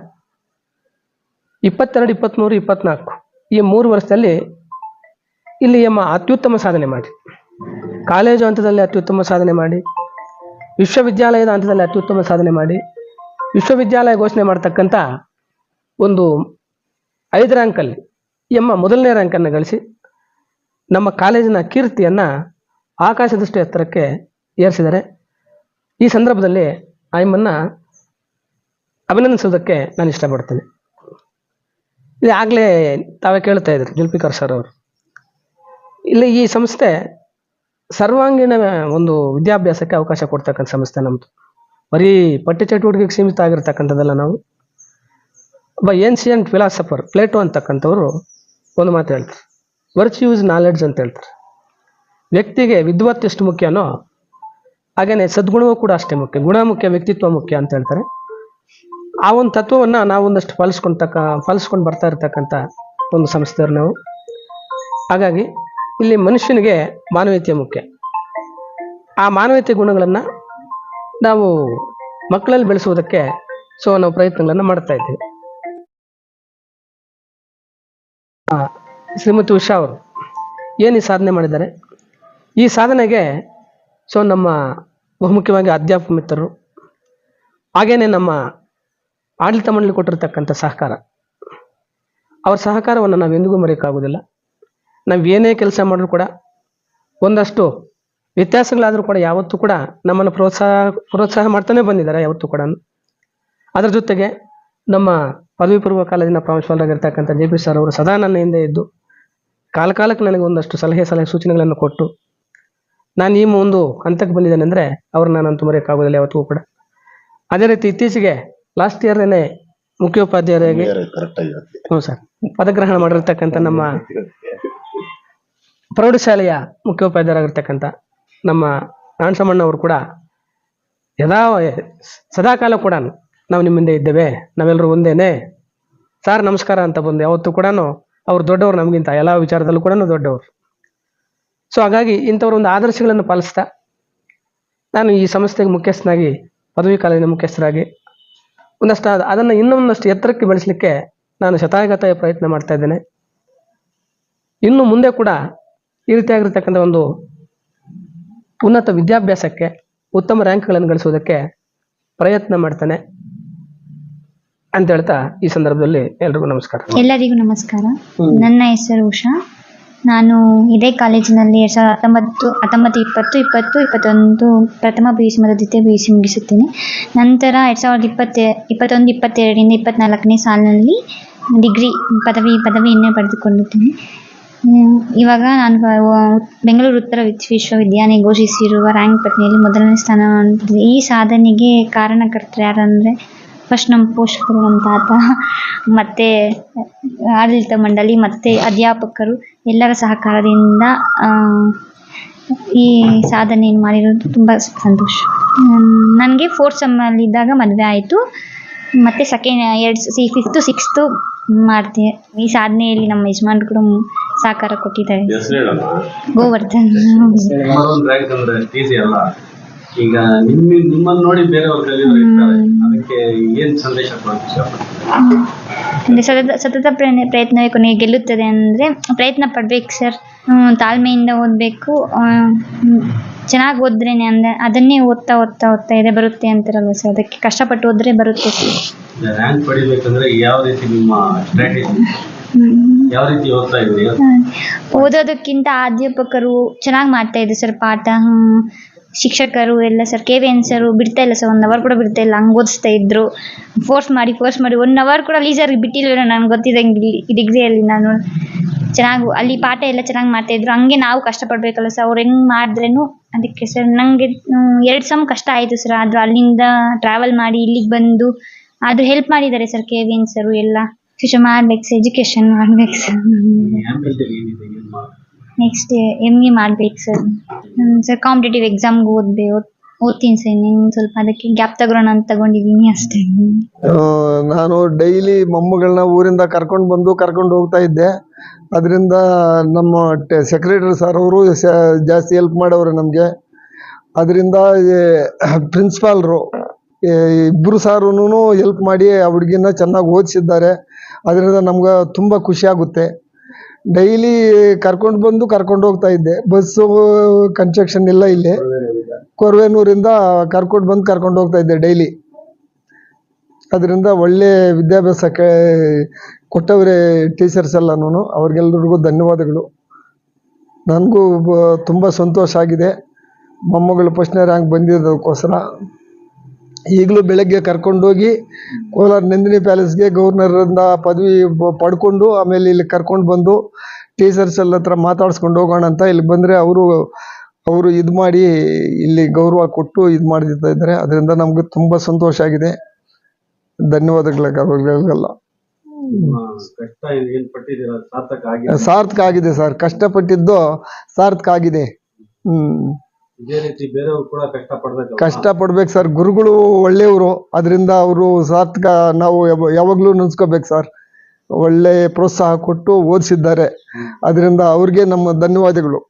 ಇಪ್ಪತ್ತೆರಡು, ಇಪ್ಪತ್ತ್ಮೂರು ಇಪ್ಪತ್ನಾಲ್ಕು ಈ ಮೂರು ವರ್ಷದಲ್ಲಿ ಇಲ್ಲಿ ಎಮ್ಮ ಅತ್ಯುತ್ತಮ ಸಾಧನೆ ಮಾಡಿ. ಕಾಲೇಜು ಹಂತದಲ್ಲಿ ಅತ್ಯುತ್ತಮ ಸಾಧನೆ ಮಾಡಿ, ವಿಶ್ವವಿದ್ಯಾಲಯದ ಹಂತದಲ್ಲಿ ಅತ್ಯುತ್ತಮ ಸಾಧನೆ ಮಾಡಿ, ವಿಶ್ವವಿದ್ಯಾಲಯ ಘೋಷಣೆ ಮಾಡ್ತಕ್ಕಂಥ ಒಂದು ಐದು ರ್ಯಾಂಕಲ್ಲಿ ಎಮ್ಮ ಮೊದಲನೇ ರ್ಯಾಂಕನ್ನು ಗಳಿಸಿ ನಮ್ಮ ಕಾಲೇಜಿನ ಕೀರ್ತಿಯನ್ನು ಆಕಾಶದಷ್ಟು ಎತ್ತರಕ್ಕೆ ಏರಿಸಿದ್ದಾರೆ. ಈ ಸಂದರ್ಭದಲ್ಲಿ ಆಯಮ್ಮನ್ನು ಅಭಿನಂದಿಸೋದಕ್ಕೆ ನಾನು ಇಷ್ಟಪಡ್ತೇನೆ. ಇಲ್ಲಿ ಆಗಲೇ ತಾವೇ ಕೇಳ್ತಾ ಇದ್ರು ಜುಲ್ಪಿಕರ್ ಸರ್ ಅವರು. ಇಲ್ಲಿ ಈ ಸಂಸ್ಥೆ ಸರ್ವಾಂಗೀಣ ಒಂದು ವಿದ್ಯಾಭ್ಯಾಸಕ್ಕೆ ಅವಕಾಶ ಕೊಡ್ತಕ್ಕಂಥ ಸಂಸ್ಥೆ ನಮ್ಮದು ಬರೀ ಪಠ್ಯ ಚಟುವಟಿಕೆಗೆ ಸೀಮಿತ ಆಗಿರ್ತಕ್ಕಂಥದ್ದಲ್ಲ ನಾವು. ಒಬ್ಬ ಏನ್ಸಿಯಂಟ್ ಫಿಲಾಸಫರ್ ಪ್ಲೇಟೋ ಅಂತಕ್ಕಂಥವ್ರು ಒಂದು ಮಾತು ಹೇಳ್ತಾರೆ. ವರ್ಚ್ಯೂಸ್ ನಾಲೆಡ್ಜ್ ಅಂತ ಹೇಳ್ತಾರೆ. ವ್ಯಕ್ತಿಗೆ ವಿದ್ವತ್ ಎಷ್ಟು ಮುಖ್ಯನೋ ಹಾಗೆಯೇ ಸದ್ಗುಣವೂ ಕೂಡ ಅಷ್ಟೇ ಮುಖ್ಯ. ಗುಣ ಮುಖ್ಯ, ವ್ಯಕ್ತಿತ್ವ ಮುಖ್ಯ ಅಂತ ಹೇಳ್ತಾರೆ. ಆ ಒಂದು ತತ್ವವನ್ನು ನಾವು ಒಂದಷ್ಟು ಪಾಲಿಸ್ಕೊಂತಕ್ಕ ಪಾಲಿಸ್ಕೊಂಡು ಬರ್ತಾ ಇರ್ತಕ್ಕಂಥ ಒಂದು ಸಂಸ್ಥೆಯವ್ರು ನಾವು. ಹಾಗಾಗಿ, ಇಲ್ಲಿ ಮನುಷ್ಯನಿಗೆ ಮಾನವೀಯತೆ ಮುಖ್ಯ. ಆ ಮಾನವೀಯತೆ ಗುಣಗಳನ್ನು ನಾವು ಮಕ್ಕಳಲ್ಲಿ ಬೆಳೆಸುವುದಕ್ಕೆ ಸೊ ನಾವು ಪ್ರಯತ್ನಗಳನ್ನು ಮಾಡ್ತಾ ಇದ್ದೀವಿ. ಶ್ರೀಮತಿ ಉಷಾ ಅವರು ಏನು ಈ ಸಾಧನೆ ಮಾಡಿದ್ದಾರೆ? ಈ ಸಾಧನೆಗೆ ಸೊ ನಮ್ಮ ಬಹುಮುಖ್ಯವಾಗಿ ಅಧ್ಯಾಪಕ ಮಿತ್ರರು, ಹಾಗೇನೆ ನಮ್ಮ ಆಡಳಿತ ಮಂಡಳಿ ಕೊಟ್ಟಿರ್ತಕ್ಕಂಥ ಸಹಕಾರ. ಅವ್ರ ಸಹಕಾರವನ್ನು ನಾವು ಎಂದಿಗೂ ಮರೆಯೋಕ್ಕಾಗೋದಿಲ್ಲ ನಾವು ಏನೇ ಕೆಲಸ ಮಾಡಿದ್ರು ಕೂಡ ಒಂದಷ್ಟು ವ್ಯತ್ಯಾಸಗಳಾದರೂ ಕೂಡ ಯಾವತ್ತೂ ಕೂಡ ನಮ್ಮನ್ನು ಪ್ರೋತ್ಸಾಹ ಪ್ರೋತ್ಸಾಹ ಮಾಡ್ತಾನೆ ಬಂದಿದ್ದಾರೆ ಯಾವತ್ತೂ ಕೂಡ. ಅದರ ಜೊತೆಗೆ ನಮ್ಮ ಪದವಿ ಪೂರ್ವ ಕಾಲೇಜಿನ ಪ್ರಾಂಶುಪಾಲರಾಗಿರ್ತಕ್ಕಂಥ ಜೆ ಪಿ ಸರ್ ಅವರು ಸದಾ ನನ್ನ ಹಿಂದೆ ಇದ್ದು ಕಾಲ ಕಾಲಕ್ಕೆ ನನಗೆ ಒಂದಷ್ಟು ಸಲಹೆ ಸಲಹೆ ಸೂಚನೆಗಳನ್ನು ಕೊಟ್ಟು ನಾನು ಈ ಒಂದು ಹಂತಕ್ಕೆ ಬಂದಿದ್ದೇನೆ ಅಂದರೆ ಅವ್ರನ್ನ ನಾನು ಮರೆಯೋಕ್ಕಾಗೋದಿಲ್ಲ ಯಾವತ್ತಿಗೂ ಕೂಡ. ಅದೇ ರೀತಿ ಇತ್ತೀಚೆಗೆ ಲಾಸ್ಟ್ ಇಯರ್ನೇ ಮುಖ್ಯೋಪಾಧ್ಯಾಯರಾಗಿ ಹ್ಞೂ ಸರ್ ಪದಗ್ರಹಣ ಮಾಡಿರ್ತಕ್ಕಂಥ ನಮ್ಮ ಪ್ರೌಢಶಾಲೆಯ ಮುಖ್ಯೋಪಾಧ್ಯಾಯರಾಗಿರ್ತಕ್ಕಂಥ ನಮ್ಮ ಅವರು ಕೂಡ ಯದಾ ಸದಾಕಾಲ ಕೂಡ ನಾವು ನಿಮ್ಮಿಂದ ಇದ್ದೇವೆ. ನಾವೆಲ್ಲರೂ ಒಂದೇನೆ. ಸಾರ್ ನಮಸ್ಕಾರ ಅಂತ ಬಂದು ಯಾವತ್ತೂ ಕೂಡ ಅವ್ರು ದೊಡ್ಡವರು ನಮಗಿಂತ. ಎಲ್ಲ ವಿಚಾರದಲ್ಲೂ ಕೂಡ ದೊಡ್ಡವರು. ಸೊ ಹಾಗಾಗಿ ಇಂಥವ್ರ ಒಂದು ಆದರ್ಶಗಳನ್ನು ಪಾಲಿಸ್ತಾ, ನಾನು ಈ ಸಂಸ್ಥೆಗೆ ಮುಖ್ಯಸ್ಥನಾಗಿ, ಪದವಿ ಕಾಲೇಜಿನ ಮುಖ್ಯಸ್ಥರಾಗಿ, ಒಂದಷ್ಟು ಅದ್- ಅದನ್ನು ಇನ್ನೊಂದಷ್ಟು ಎತ್ತರಕ್ಕೆ ಬೆಳೆಸಲಿಕ್ಕೆ ನಾನು ಶತಾಯಗತಾಯ ಪ್ರಯತ್ನ ಮಾಡ್ತಾ ಇದ್ದೇನೆ. ಇನ್ನು ಮುಂದೆ ಕೂಡ ಈ ರೀತಿಯಾಗಿರ್ತಕ್ಕಂಥ ಒಂದು ಉನ್ನತ ವಿದ್ಯಾಭ್ಯಾಸಕ್ಕೆ, ಉತ್ತಮ ರ್ಯಾಂಕ್ಗಳನ್ನು ಗಳಿಸುವುದಕ್ಕೆ ಪ್ರಯತ್ನ ಮಾಡ್ತಾನೆ. ಅಂತ ಹೇಳ್ತಾ ಈ ಸಂದರ್ಭದಲ್ಲಿ ಎಲ್ರಿಗೂ ನಮಸ್ಕಾರ. ಎಲ್ಲರಿಗೂ ನಮಸ್ಕಾರ. ನನ್ನ ಹೆಸರು ಉಷಾ. ನಾನು ಇದೇ ಕಾಲೇಜಿನಲ್ಲಿ ಎರಡು ಸಾವಿರದ ಹತ್ತೊಂಬತ್ತು ಹತ್ತೊಂಬತ್ತು ಇಪ್ಪತ್ತು ಇಪ್ಪತ್ತು ಇಪ್ಪತ್ತೊಂದು ಪ್ರಥಮ ಬಿ ಯು ಸಿ ಮತ್ತು ದ್ವಿತೀಯ ಬಿ ಯು ಸಿ ಮುಗಿಸುತ್ತೇನೆ. ನಂತರ ಎರಡು ಸಾವಿರದ ಇಪ್ಪತ್ತೆ ಇಪ್ಪತ್ತೊಂದು ಇಪ್ಪತ್ತೆರಡರಿಂದ ಇಪ್ಪತ್ನಾಲ್ಕನೇ ಸಾಲಿನಲ್ಲಿ ಡಿಗ್ರಿ ಪದವಿ ಪದವಿಯನ್ನೇ ಪಡೆದುಕೊಂಡಿದ್ದೇನೆ ಇವಾಗ ನಾನು ಬೆಂಗಳೂರು ಉತ್ತರ ವಿಶ್ವ- ವಿಶ್ವವಿದ್ಯಾಲಯ ಘೋಷಿಸಿರುವ ರ್ಯಾಂಕ್ ಪಟ್ಟಿಯಲ್ಲಿ ಮೊದಲನೇ ಸ್ಥಾನವನ್ನು ಈ ಸಾಧನೆಗೆ ಕಾರಣಕರ್ತರು ಯಾರಂದರೆ ಫಸ್ಟ್ ನಮ್ಮ ಪೋಷಕರು ನಮ್ಮ ತಾತ ಮತ್ತು ಆಡಳಿತ ಮಂಡಳಿ ಮತ್ತು ಅಧ್ಯಾಪಕರು ಎಲ್ಲರ ಸಹಕಾರದಿಂದ ಈ ಸಾಧನೆಯನ್ನು ಮಾಡಿರೋದು ತುಂಬ ಸಂತೋಷ. ನನಗೆ ಫೋರ್ತ್ ಸಮ್ಮಲ್ಲಿದ್ದಾಗ ಮದುವೆ ಆಯಿತು. ಮತ್ತು ಸೆಕೆಂಡ್ ಎರಡು ಸಿ ಫಿಫ್ತು ಸಿಕ್ಸ್ತು ಮಾಡ್ತೀನಿ ಈ ಸಾಧನೆಯಲ್ಲಿ ನಮ್ಮ ಯಜಮಾನ್ರು ಕೂಡ ಸಹಕಾರ ಕೊಟ್ಟಿದ್ದಾರೆ. ಗೋವರ್ಧನ್. ಈಗ ನಿಮ್ಮ ನಿಮ್ಮನ್ನ ನೋಡಿ ಬೇರೆಯವ್ರು ಕಲಿಯೋರು ಇರ್ತಾರೆ. ಅದಕ್ಕೆ ಏನ್ ಸಂದೇಶ ಕೊಡೋಕೆ ಇಷ್ಟಪಡ್ತೀರಾ ಅಂದರೆ ಸತತ ಸತತ ಪ್ರಯತ್ನ ಪ್ರಯತ್ನವೇ ಕೊನೆಗೆ ಗೆಲ್ಲುತ್ತದೆ ಅಂದರೆ ಪ್ರಯತ್ನ ಪಡ್ಬೇಕು ಸರ್. ತಾಳ್ಮೆಯಿಂದ ಓದಬೇಕು. ಚೆನ್ನಾಗಿ ಓದ್ರೇನೆ ಅಂದರೆ ಅದನ್ನೇ ಓದ್ತಾ ಓದ್ತಾ ಓದ್ತಾ ಇದೆ ಬರುತ್ತೆ ಅಂತಾರಲ್ಲ ಸರ್? ಅದಕ್ಕೆ ಕಷ್ಟಪಟ್ಟು ಓದ್ರೆ ಬರುತ್ತೆ ಸರ್. ರ್ಯಾಂಕ್ ಪಡಿಬೇಕಂದ್ರೆ ಯಾವ ರೀತಿ ನಿಮ್ಮ ಸ್ಟ್ರಾಟಜಿ ಯಾವ ರೀತಿ ಓದ್ತಾ ಇದ್ದೀರಿ? ಓದೋದಕ್ಕಿಂತ ಅಧ್ಯಾಪಕರು ಚೆನ್ನಾಗಿ ಮಾಡ್ತಾ ಇದ್ರು ಸರ್ ಪಾಠ. ಶಿಕ್ಷಕರು ಎಲ್ಲ sir K V N sir ಬಿಡ್ತಾ ಇಲ್ಲ ಸರ್ ಒನ್ ಅವರ್ ಕೂಡ ಬಿಡ್ತಾ ಇಲ್ಲ, ಹಂಗೆ ಓದಿಸ್ತಾ ಇದ್ರು. ಫೋರ್ಸ್ ಮಾಡಿ ಫೋರ್ಸ್ ಮಾಡಿ ಒನ್ ಅವರ್ ಕೂಡ ಲೀಸರ್ಗೆ ಬಿಟ್ಟಿಲ್ಲ ನನಗೆ ಗೊತ್ತಿದ್ದಂಗೆ ಡಿಗ್ರಿಯಲ್ಲಿ ನಾನು. ಚೆನ್ನಾಗಿ, ಅಲ್ಲಿ ಪಾಠ ಎಲ್ಲ ಚೆನ್ನಾಗಿ ಮಾಡ್ತಾ ಇದ್ರು, ಹಂಗೆ ನಾವು ಕಷ್ಟಪಡಬೇಕಲ್ಲ ಸರ್ ಅವ್ರು ಹೆಂಗೆ ಮಾಡಿದ್ರೇನು? ಅದಕ್ಕೆ ಸರ್ ನನಗೆ ಎರಡು ಸಮ್ ಕಷ್ಟ ಆಯಿತು ಸರ್ ಆದರೂ ಅಲ್ಲಿಂದ ಟ್ರಾವೆಲ್ ಮಾಡಿ ಇಲ್ಲಿಗೆ ಬಂದು, ಆದರೂ ಹೆಲ್ಪ್ ಮಾಡಿದ್ದಾರೆ sir K V N sir ಎಲ್ಲ. ಶಿಕ್ಷಣ ಮಾಡ್ಬೇಕು ಸರ್ ಎಜುಕೇಷನ್ ಮಾಡ್ಬೇಕು ಸರ್ ನೆಕ್ಸ್ಟ್ ಎಂ ಎ ಮಾಡ್ಬೇಕು ಸರ್ ಸರ್ ಕಾಂಪಿಟೇಟಿವ್ ಎಕ್ಸಾಮ್ಗೆ ಓದ್ಬೇ, ಓದ್, ಓದ್ತೀನಿ ಸರ್ ಇನ್ನೇನು ಸ್ವಲ್ಪ ಅದಕ್ಕೆ ಗ್ಯಾಪ್ ತಗೊಳ್ಳೋಣ ಅಂತ ತಗೊಂಡಿದ್ದೀನಿ ಅಷ್ಟೇ. ನಾನು ಡೈಲಿ ಮೊಮ್ಮಗಳನ್ನ ಊರಿಂದ ಕರ್ಕೊಂಡು ಬಂದು ಕರ್ಕೊಂಡು ಹೋಗ್ತಾ ಇದ್ದೆ. ಅದರಿಂದ ನಮ್ಮ ಸೆಕ್ರೆಟರಿ ಸರ್ ಅವರು ಜಾಸ್ತಿ ಹೆಲ್ಪ್ ಮಾಡೋರು ನಮಗೆ. ಅದರಿಂದ ಪ್ರಿನ್ಸಿಪಾಲ್ರು ಇಬ್ಬರು ಸಾರೂ ಹೆಲ್ಪ್ ಮಾಡಿ ಆ ಹುಡುಗಿನ ಚೆನ್ನಾಗಿ ಓದಿಸಿದ್ದಾರೆ. ಅದರಿಂದ ನಮ್ಗೆ ತುಂಬ ಖುಷಿ ಆಗುತ್ತೆ. ಡೈಲಿ ಕರ್ಕೊಂಡು ಬಂದು ಕರ್ಕೊಂಡು ಹೋಗ್ತಾ ಇದ್ದೆ. ಬಸ್ಸು ಕನ್ಸ್ಟ್ರಕ್ಷನ್ ಇಲ್ಲ ಇಲ್ಲಿ. ಕೊರವೇನೂರಿಂದ ಕರ್ಕೊಂಡು ಬಂದು ಕರ್ಕೊಂಡು ಹೋಗ್ತಾ ಇದ್ದೆ ಡೈಲಿ ಅದರಿಂದ ಒಳ್ಳೆ ವಿದ್ಯಾಭ್ಯಾಸಕ್ಕೆ ಕೊಟ್ಟವರೇ ಟೀಚರ್ಸ್ ಎಲ್ಲನೂ ಅವ್ರಿಗೆಲ್ಲರಿಗೂ ಧನ್ಯವಾದಗಳು. ನನಗೂ ತುಂಬ ಸಂತೋಷ ಆಗಿದೆ. ಮೊಮ್ಮಗಳು ಫಸ್ಟ್ನೇ ರ್ಯಾಂಕ್ ಬಂದಿದ್ದಕ್ಕೋಸ್ಕರ ಈಗಲೂ ಬೆಳಗ್ಗೆ ಕರ್ಕೊಂಡೋಗಿ ಕೋಲಾರ ನಂದಿನಿ ಪ್ಯಾಲೇಸ್ಗೆ ಗವರ್ನರಿಂದ ಪದವಿ ಪಡ್ಕೊಂಡು ಆಮೇಲೆ ಇಲ್ಲಿ ಕರ್ಕೊಂಡು ಬಂದು ಟೀಚರ್ಸ್ ಎಲ್ಲ ಹತ್ರ ಮಾತಾಡ್ಸ್ಕೊಂಡು ಹೋಗೋಣ ಅಂತ ಇಲ್ಲಿ ಬಂದರೆ ಅವರು ಅವರು ಇದು ಮಾಡಿ ಇಲ್ಲಿ ಗೌರವ ಕೊಟ್ಟು ಇದು ಮಾಡ್ತಾ ಇದ್ದಾರೆ. ಅದರಿಂದ ನಮಗೆ ತುಂಬ ಸಂತೋಷ ಆಗಿದೆ. ಧನ್ಯವಾದಗಳು ಅವ್ರಿಗೆಲ್ಲ ನಿಮ್ಮ ಕಷ್ಟ ಏನ್- ಏನ್ ಪಟ್ಟಿದ್ದೀರಾ? ಸಾರ್ಥಕ ಆಗಿದೆ. ಸಾರ್ಥಕ ಆಗಿದೆ ಸರ್. ಕಷ್ಟಪಟ್ಟಿದ್ದು ಸಾರ್ಥಕ ಆಗಿದೆ. ಹ್ಮ್. ಇದೇ ರೀತಿ ಬೇರೆಯವ್ರು ಕೂಡ ಕಷ್ಟ ಪಡ್ಬೇಕು ಕಷ್ಟ ಪಡ್ಬೇಕು ಸರ್. ಗುರುಗಳು ಒಳ್ಳೆಯವರು. ಅದರಿಂದ ಅವರು ಸಾರ್ಥಕ ನಾವು ಯಾವಾಗಲೂ ಯಾವಾಗ್ಲೂ ನೆನ್ಸ್ಕೋಬೇಕು ಸರ್. ಒಳ್ಳೆ ಪ್ರೋತ್ಸಾಹ ಕೊಟ್ಟು ಓದಿಸಿದ್ದಾರೆ. ಅದರಿಂದ ಅವ್ರಿಗೆ ನಮ್ಮ ಧನ್ಯವಾದಗಳು.